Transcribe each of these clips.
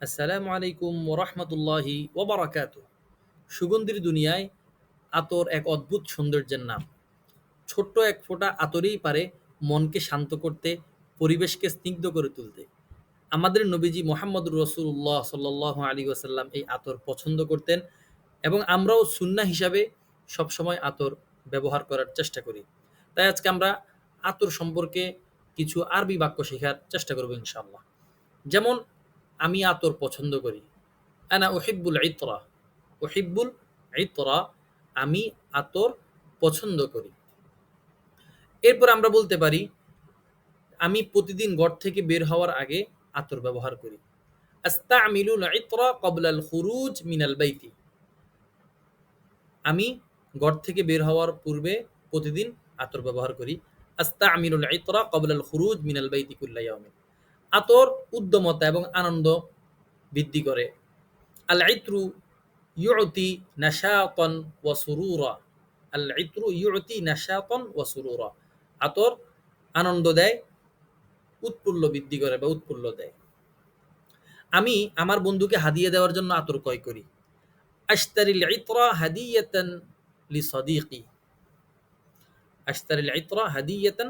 আসসালামু আলাইকুম ওরহমতুল্লাহি ওবরাকাত সুগন্ধির দুনিয়ায় আতর এক অদ্ভুত সৌন্দর্যের নাম। ছোট্ট এক ফোঁটা আতরেই পারে মনকে শান্ত করতে, পরিবেশকে স্নিগ্ধ করে তুলতে। আমাদের নবীজি মোহাম্মদুর রসুল্লাহ সাল্লাহ আলী ওসাল্লাম এই আতর পছন্দ করতেন এবং আমরাও সুন্না হিসাবে সবসময় আতর ব্যবহার করার চেষ্টা করি। তাই আজকে আমরা আতর সম্পর্কে কিছু আরবি বাক্য শেখার চেষ্টা করব ইনশাআল্লাহ। যেমন আমি আতর পছন্দ করি। আনা ওহিব্বুল ইতরা। ওহিব্বুল ইতরা আমি আতর পছন্দ করি। এরপর আমরা বলতে পারি, আমি প্রতিদিন ঘর থেকে বের হওয়ার আগে আতর ব্যবহার করি। আস্তামিলুল ইতরা কবলাল খুরুজ মিনাল বাইতি। আমি ঘর থেকে বের হওয়ার পূর্বে প্রতিদিন আতর ব্যবহার করি। আস্তা আমিরুল ইতরা কবলাল খুরুজ মিনাল বাইতি কুল্লাইয়ামিন আতর উদ্যমতা এবং আনন্দ বৃদ্ধি করে। আল ইত্রু ইউতি নাশাতন ওয়া সুরুরা। আল ইত্রু ইউতি নাশাতন ওয়া সুরুরা। আতর আনন্দ দেয়, উৎফুল্ল বৃদ্ধি করে বা উৎফুল্ল দেয়। আমি আমার বন্ধুকে হাদিয়ে দেওয়ার জন্য আতর ক্রয় করি। আশতারিল ইতরা হাদিয়াতান লি সদিকি আশতারিল ইতরা হাদিয়াতান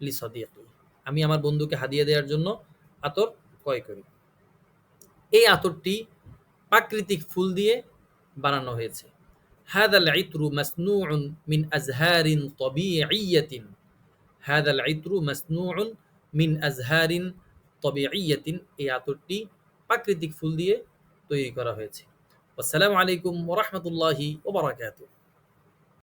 লি সদিকি আমি আমার বন্ধুকে হাদিয়া দেওয়ার জন্য আতর ক্রয় করি এই আতরটি প্রাকৃতিক ফুল দিয়ে বানানো হয়েছে هذا العطر مصنوع من أزهار طبيعية هذا العطر مصنوع من أزهار طبيعية এই আতরটি প্রাকৃতিক ফুল দিয়ে তৈরি করা হয়েছে আসসালামু আলাইকুম ওরহমতুল্লাহি ওবরাকাতুহ